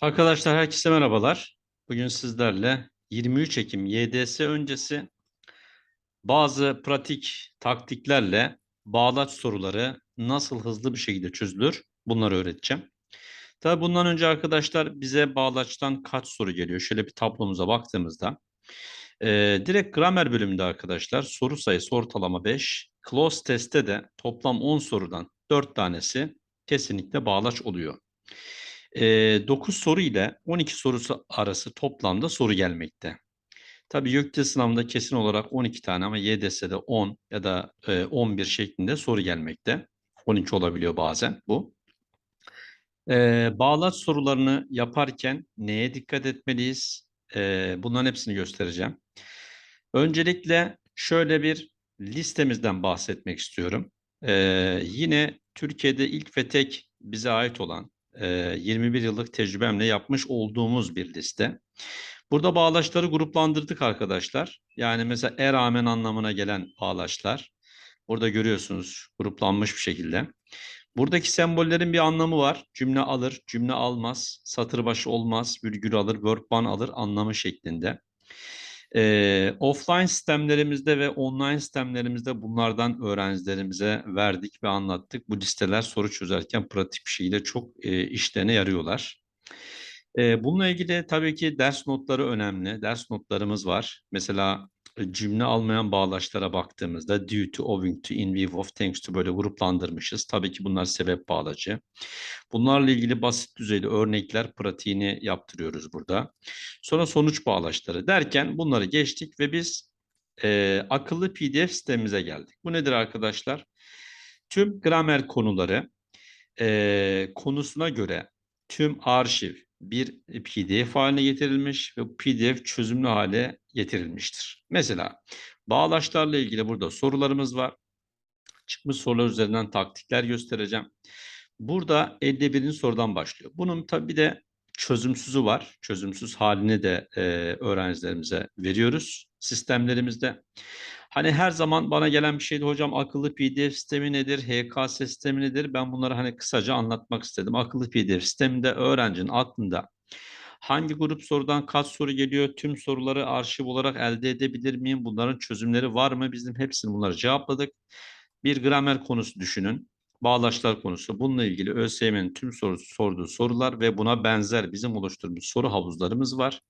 Arkadaşlar herkese merhabalar. Bugün sizlerle 23 Ekim YDS öncesi bazı pratik taktiklerle bağlaç soruları nasıl hızlı bir şekilde çözülür bunları öğreteceğim. Tabii bundan önce arkadaşlar bize bağlaçtan kaç soru geliyor? Şöyle bir tablomuza baktığımızda e, direkt gramer bölümünde arkadaşlar soru sayısı ortalama 5. Close testte de toplam 10 sorudan 4 tanesi kesinlikle bağlaç oluyor. E, 9 soru ile 12 sorusu arası toplamda soru gelmekte. Tabii YÖKTE sınavında kesin olarak 12 tane ama YDS'de 10 ya da e, 11 şeklinde soru gelmekte. 12 olabiliyor bazen bu. E, bağlaç sorularını yaparken neye dikkat etmeliyiz? E, bunların hepsini göstereceğim. Öncelikle şöyle bir listemizden bahsetmek istiyorum. E, yine Türkiye'de ilk ve tek bize ait olan 21 yıllık tecrübemle yapmış olduğumuz bir liste. Burada bağlaçları gruplandırdık arkadaşlar. Yani mesela e anlamına gelen bağlaçlar. Burada görüyorsunuz gruplanmış bir şekilde. Buradaki sembollerin bir anlamı var. Cümle alır, cümle almaz, satır başı olmaz, virgül alır, verb one alır anlamı şeklinde. E, offline sistemlerimizde ve online sistemlerimizde bunlardan öğrencilerimize verdik ve anlattık. Bu listeler soru çözerken pratik bir şekilde çok e, işlerine yarıyorlar. E, bununla ilgili tabii ki ders notları önemli. Ders notlarımız var. Mesela cümle almayan bağlaçlara baktığımızda due to, owing to, in view of, thanks to böyle gruplandırmışız. Tabii ki bunlar sebep bağlacı. Bunlarla ilgili basit düzeyde örnekler pratiğini yaptırıyoruz burada. Sonra sonuç bağlaçları derken bunları geçtik ve biz e, akıllı PDF sistemimize geldik. Bu nedir arkadaşlar? Tüm gramer konuları e, konusuna göre tüm arşiv bir PDF haline getirilmiş ve PDF çözümlü hale getirilmiştir. Mesela bağlaçlarla ilgili burada sorularımız var. Çıkmış sorular üzerinden taktikler göstereceğim. Burada 51. sorudan başlıyor. Bunun tabi de çözümsüzü var. Çözümsüz halini de e, öğrencilerimize veriyoruz sistemlerimizde. Hani her zaman bana gelen bir şeydi hocam akıllı PDF sistemi nedir, HKS sistemi nedir? Ben bunları hani kısaca anlatmak istedim. Akıllı PDF sisteminde öğrencinin aklında hangi grup sorudan kaç soru geliyor, tüm soruları arşiv olarak elde edebilir miyim? Bunların çözümleri var mı? Bizim hepsini bunları cevapladık. Bir gramer konusu düşünün bağlaçlar konusu. Bununla ilgili ÖSYM'nin tüm soru, sorduğu sorular ve buna benzer bizim oluşturduğumuz soru havuzlarımız var.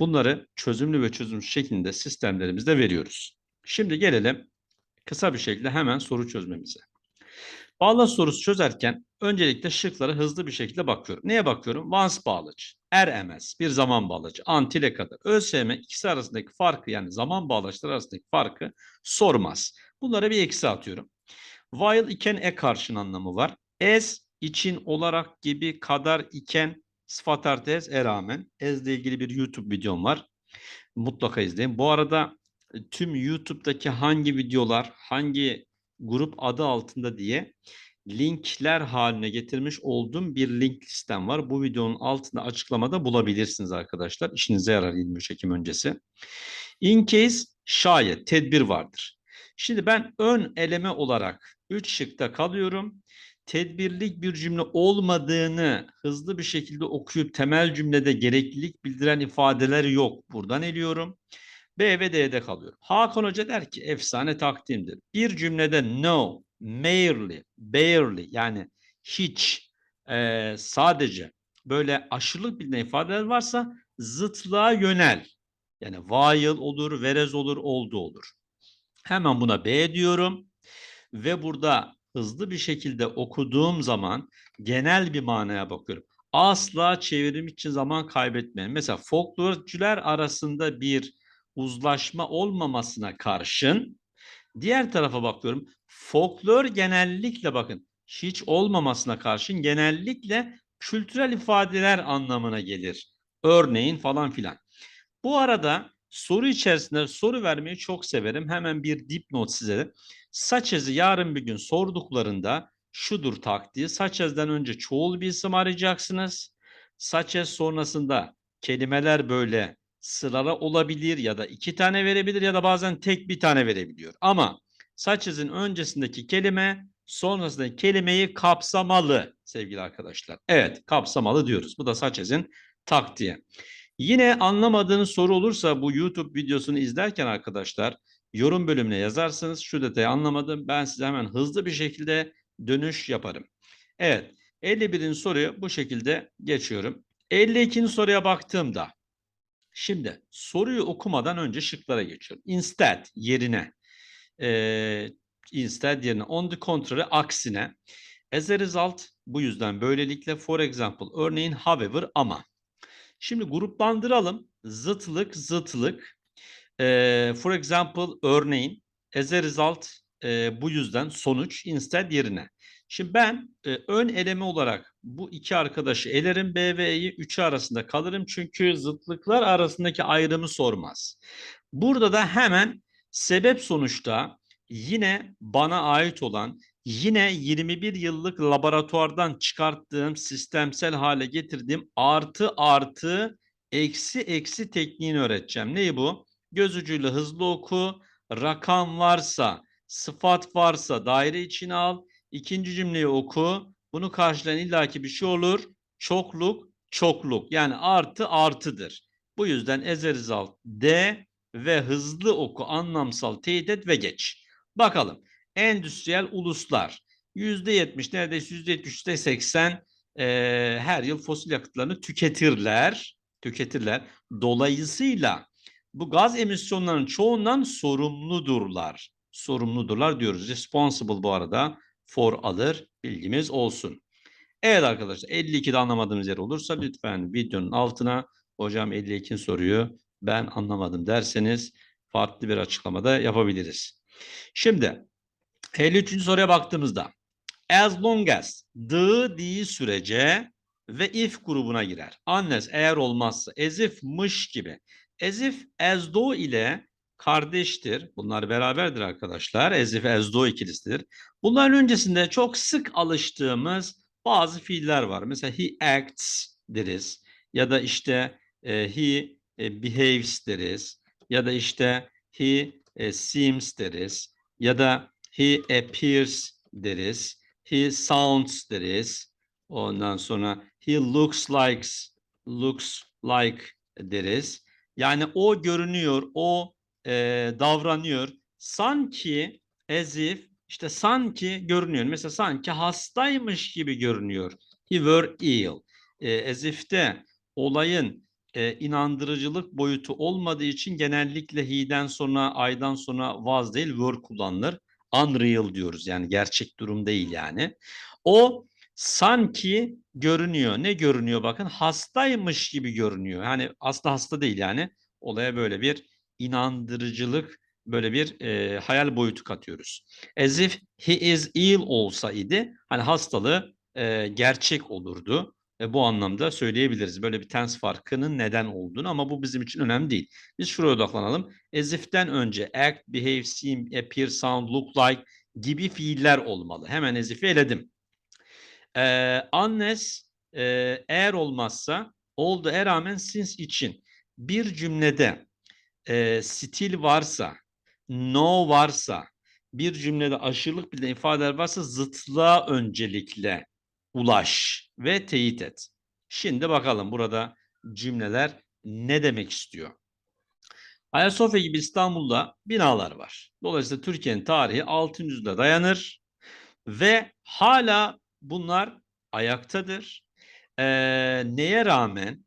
Bunları çözümlü ve çözümsüz şeklinde sistemlerimizde veriyoruz. Şimdi gelelim kısa bir şekilde hemen soru çözmemize. Bağlaç sorusu çözerken öncelikle şıklara hızlı bir şekilde bakıyorum. Neye bakıyorum? Once bağlaç, RMS bir zaman bağlacı, antile kadar. ÖSYM ikisi arasındaki farkı yani zaman bağlaçları arasındaki farkı sormaz. Bunlara bir eksi atıyorum. While iken e karşın anlamı var. As için olarak gibi kadar iken sıfat artı as e rağmen. As ile ilgili bir YouTube videom var. Mutlaka izleyin. Bu arada tüm YouTube'daki hangi videolar, hangi grup adı altında diye linkler haline getirmiş olduğum bir link listem var. Bu videonun altında açıklamada bulabilirsiniz arkadaşlar. İşinize yarar 23 Ekim öncesi. In case şayet tedbir vardır. Şimdi ben ön eleme olarak 3 şıkta kalıyorum. Tedbirlik bir cümle olmadığını hızlı bir şekilde okuyup temel cümlede gereklilik bildiren ifadeler yok. Buradan eliyorum. B ve D'de kalıyorum. Hakan Hoca der ki efsane takdimdir. Bir cümlede no, merely, barely yani hiç, e, sadece böyle aşırılık bildiren ifadeler varsa zıtlığa yönel. Yani while olur, whereas olur, oldu olur. Hemen buna B diyorum ve burada hızlı bir şekilde okuduğum zaman genel bir manaya bakıyorum. Asla çevirim için zaman kaybetmeyin. Mesela folklorcular arasında bir uzlaşma olmamasına karşın diğer tarafa bakıyorum. Folklor genellikle bakın hiç olmamasına karşın genellikle kültürel ifadeler anlamına gelir. Örneğin falan filan. Bu arada soru içerisinde soru vermeyi çok severim. Hemen bir dipnot size. Saçez'i yarın bir gün sorduklarında şudur taktiği. Saçez'den önce çoğul bir isim arayacaksınız. Saçez sonrasında kelimeler böyle sırala olabilir ya da iki tane verebilir ya da bazen tek bir tane verebiliyor. Ama Saçez'in öncesindeki kelime sonrasındaki kelimeyi kapsamalı. sevgili arkadaşlar. Evet kapsamalı diyoruz. Bu da Saçez'in taktiği. Yine anlamadığınız soru olursa bu YouTube videosunu izlerken arkadaşlar yorum bölümüne yazarsanız şu detayı anlamadım. Ben size hemen hızlı bir şekilde dönüş yaparım. Evet 51'in soruyu bu şekilde geçiyorum. 52'nin soruya baktığımda şimdi soruyu okumadan önce şıklara geçiyorum. Instead yerine e, instead yerine on the contrary aksine as a result bu yüzden böylelikle for example örneğin however ama Şimdi gruplandıralım. Zıtlık, zıtlık. E, for example, örneğin as a result e, bu yüzden sonuç instead yerine. Şimdi ben e, ön eleme olarak bu iki arkadaşı elerim B ve E'yi 3'ü arasında kalırım. Çünkü zıtlıklar arasındaki ayrımı sormaz. Burada da hemen sebep sonuçta yine bana ait olan yine 21 yıllık laboratuvardan çıkarttığım sistemsel hale getirdiğim artı artı eksi eksi tekniğini öğreteceğim. Neyi bu? Göz ucuyla hızlı oku. Rakam varsa, sıfat varsa daire içine al. İkinci cümleyi oku. Bunu karşılayan illaki bir şey olur. Çokluk, çokluk. Yani artı artıdır. Bu yüzden as a result D ve hızlı oku anlamsal teyit et ve geç. Bakalım endüstriyel uluslar yüzde yetmiş neredeyse yüzde yetmiş yüzde seksen her yıl fosil yakıtlarını tüketirler tüketirler. Dolayısıyla bu gaz emisyonlarının çoğundan sorumludurlar. Sorumludurlar diyoruz. Responsible bu arada for alır bilgimiz olsun. Evet arkadaşlar 52'de anlamadığımız yer olursa lütfen videonun altına hocam 52 soruyu ben anlamadım derseniz farklı bir açıklamada yapabiliriz. Şimdi 53. soruya baktığımızda as long as the değil sürece ve if grubuna girer. Unless eğer olmazsa as if mış gibi. As if as though ile kardeştir. Bunlar beraberdir arkadaşlar. As if as though ikilisidir. Bunların öncesinde çok sık alıştığımız bazı fiiller var. Mesela he acts deriz. Ya da işte e, he e, behaves deriz. Ya da işte he e, seems deriz. Ya da he appears deriz. He sounds deriz. Ondan sonra he looks like looks like deriz. Yani o görünüyor, o e, davranıyor. Sanki as if işte sanki görünüyor. Mesela sanki hastaymış gibi görünüyor. He were ill. E, as if'te olayın e, inandırıcılık boyutu olmadığı için genellikle he'den sonra aydan sonra was değil were kullanılır. Unreal diyoruz yani gerçek durum değil yani. O sanki görünüyor. Ne görünüyor bakın? Hastaymış gibi görünüyor. Hani aslında hasta değil yani. Olaya böyle bir inandırıcılık, böyle bir e, hayal boyutu katıyoruz. As if he is ill olsaydı hani hastalığı e, gerçek olurdu. E, bu anlamda söyleyebiliriz. Böyle bir tense farkının neden olduğunu ama bu bizim için önemli değil. Biz şuraya odaklanalım. As if'ten önce act, behave, seem, appear, sound, look like gibi fiiller olmalı. Hemen as if'i eledim. E, unless e, eğer olmazsa olduğuna rağmen since için bir cümlede e, stil varsa, no varsa, bir cümlede aşırılık bildiğin ifadeler varsa zıtlığa öncelikle ulaş ve teyit et. Şimdi bakalım burada cümleler ne demek istiyor? Ayasofya gibi İstanbul'da binalar var. Dolayısıyla Türkiye'nin tarihi 600 yüzyıla dayanır ve hala bunlar ayaktadır. Ee, neye rağmen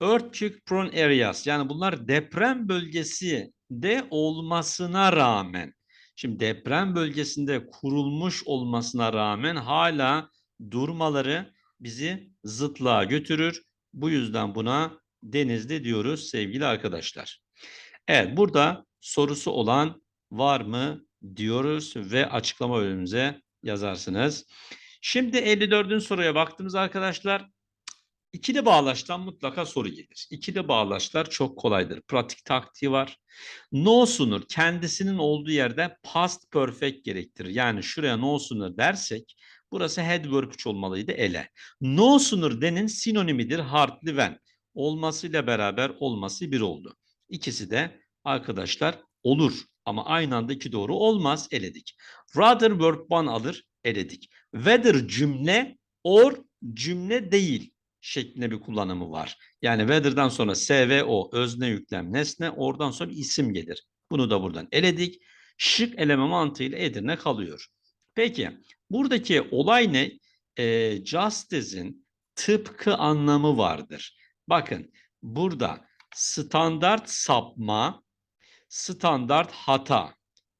earthquake prone areas yani bunlar deprem bölgesi de olmasına rağmen şimdi deprem bölgesinde kurulmuş olmasına rağmen hala durmaları bizi zıtlığa götürür. Bu yüzden buna denizli diyoruz sevgili arkadaşlar. Evet burada sorusu olan var mı diyoruz ve açıklama bölümümüze yazarsınız. Şimdi 54'ün soruya baktığımız arkadaşlar ikili bağlaçtan mutlaka soru gelir. İkili bağlaçlar çok kolaydır. Pratik taktiği var. No sooner kendisinin olduğu yerde past perfect gerektirir. Yani şuraya no sooner dersek burası had verb 3 olmalıydı ele. No sooner denin sinonimidir hardly when. Olmasıyla beraber olması bir oldu. İkisi de arkadaşlar olur ama aynı anda iki doğru olmaz eledik. Rather verb one alır eledik. Whether cümle or cümle değil şeklinde bir kullanımı var. Yani whether'dan sonra SVO özne yüklem nesne oradan sonra isim gelir. Bunu da buradan eledik. Şık eleme mantığıyla Edirne kalıyor. Peki buradaki olay ne? E, justice'in tıpkı anlamı vardır. Bakın burada standart sapma, standart hata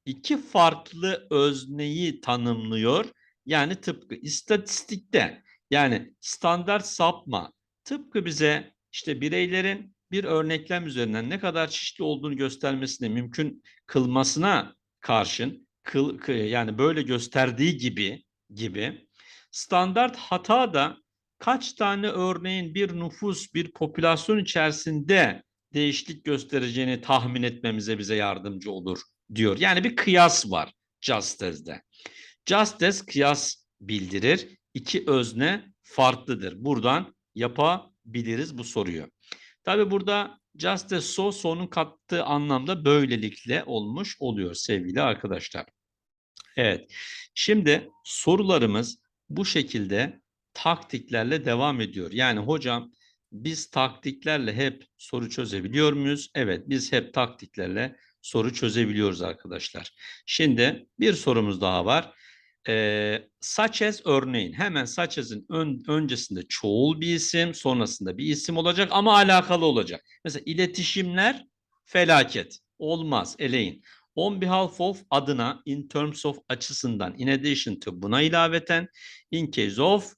iki farklı özneyi tanımlıyor. Yani tıpkı istatistikte yani standart sapma tıpkı bize işte bireylerin bir örneklem üzerinden ne kadar çeşitli olduğunu göstermesine mümkün kılmasına karşın kıl, kı- yani böyle gösterdiği gibi gibi standart hata da kaç tane örneğin bir nüfus bir popülasyon içerisinde değişiklik göstereceğini tahmin etmemize bize yardımcı olur diyor. Yani bir kıyas var Justice'de. Justice kıyas bildirir. İki özne farklıdır. Buradan yapabiliriz bu soruyu. Tabi burada Justice so sonun kattığı anlamda böylelikle olmuş oluyor sevgili arkadaşlar. Evet. Şimdi sorularımız bu şekilde taktiklerle devam ediyor. Yani hocam biz taktiklerle hep soru çözebiliyor muyuz? Evet biz hep taktiklerle soru çözebiliyoruz arkadaşlar. Şimdi bir sorumuz daha var. Such as örneğin hemen as'ın ön, öncesinde çoğul bir isim sonrasında bir isim olacak ama alakalı olacak. Mesela iletişimler felaket olmaz eleyin. On behalf of adına in terms of açısından in addition to buna ilaveten in case of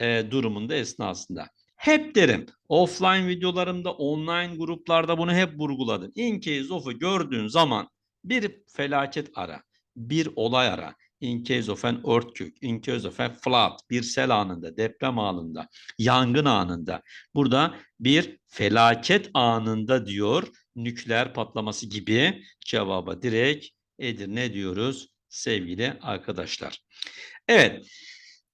e, durumunda esnasında. Hep derim offline videolarımda online gruplarda bunu hep vurguladım. In case of'u gördüğün zaman bir felaket ara, bir olay ara. In case of an earthquake, in case of a flood, bir sel anında, deprem anında, yangın anında. Burada bir felaket anında diyor nükleer patlaması gibi cevaba direkt Edirne diyoruz sevgili arkadaşlar. Evet.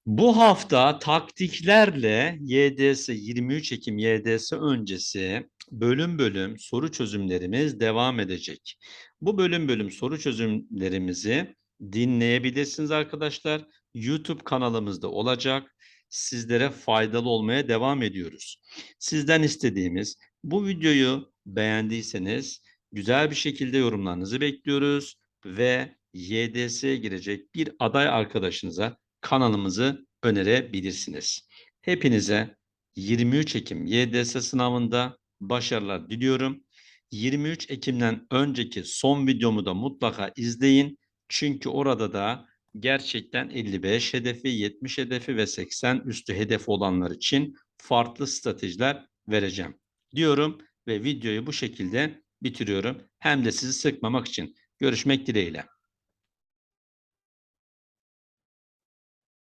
Bu hafta taktiklerle YDS 23 Ekim YDS öncesi bölüm bölüm soru çözümlerimiz devam edecek. Bu bölüm bölüm soru çözümlerimizi dinleyebilirsiniz arkadaşlar. YouTube kanalımızda olacak. Sizlere faydalı olmaya devam ediyoruz. Sizden istediğimiz bu videoyu beğendiyseniz güzel bir şekilde yorumlarınızı bekliyoruz ve YDS'ye girecek bir aday arkadaşınıza kanalımızı önerebilirsiniz. Hepinize 23 Ekim YDS sınavında başarılar diliyorum. 23 Ekim'den önceki son videomu da mutlaka izleyin. Çünkü orada da gerçekten 55 hedefi, 70 hedefi ve 80 üstü hedefi olanlar için farklı stratejiler vereceğim diyorum ve videoyu bu şekilde bitiriyorum. Hem de sizi sıkmamak için. Görüşmek dileğiyle.